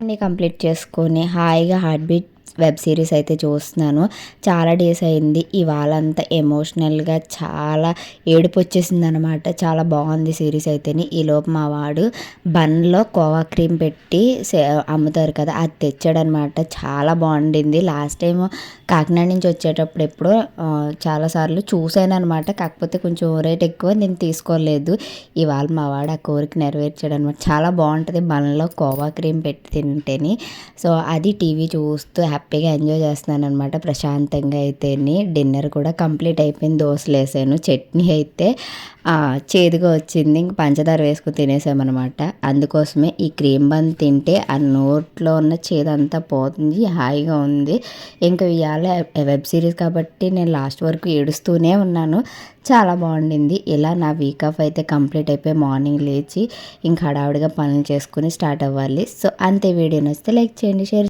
అన్ని కంప్లీట్ చేసుకొని హాయిగా హార్ట్ బీట్ వెబ్ సిరీస్ అయితే చూస్తున్నాను. చాలా డేస్ అయింది. ఇవాళ అంతా ఎమోషనల్గా చాలా ఏడుపు వచ్చేసింది అనమాట చాలా బాగుంది సిరీస్ అయితేని. ఈలోపు మా వాడు బన్లో కోవా క్రీమ్ పెట్టి సే- అమ్ముతారు కదా అది తెచ్చాడనమాట. చాలా బాగుండింది. లాస్ట్ టైం కాకినాడ నుంచి వచ్చేటప్పుడు ఎప్పుడో చాలాసార్లు చూశాను అనమాట కాకపోతే కొంచెం రేట్ ఎక్కువ నేను తీసుకోలేదు. ఇవాళ మా వాడు ఆ కోరిక నెరవేర్చాడు అనమాట చాలా బాగుంటుంది బన్లో కోవా క్రీమ్ పెట్టి తింటేని. సో అది టీవీ చూస్తూ హ్యాపీ హ్యాపీగా ఎంజాయ్ చేస్తున్నాను అనమాట ప్రశాంతంగా అయితేని డిన్నర్ కూడా కంప్లీట్ అయిపోయింది. దోశలు వేసాను. చట్నీ అయితే చేదుగా వచ్చింది. ఇంక పంచదార వేసుకుని తినేసామన్నమాట. అందుకోసమే ఈ క్రీమ్ బన్ తింటే ఆ నోట్లో ఉన్న చేదంతా పోతుంది హాయిగా ఉంది. ఇంకా ఇవాళ వెబ్ సిరీస్ కాబట్టి నేను లాస్ట్ వరకు ఏడుస్తూనే ఉన్నాను. చాలా బాగుండింది. ఇలా నా వీక్ ఆఫ్ అయితే కంప్లీట్ అయిపోయి మార్నింగ్ లేచి ఇంకా హడావుడిగా పనులు చేసుకుని స్టార్ట్ అవ్వాలి. సో అంతే. వీడియో నచ్చితే లైక్ చేయండి షేర్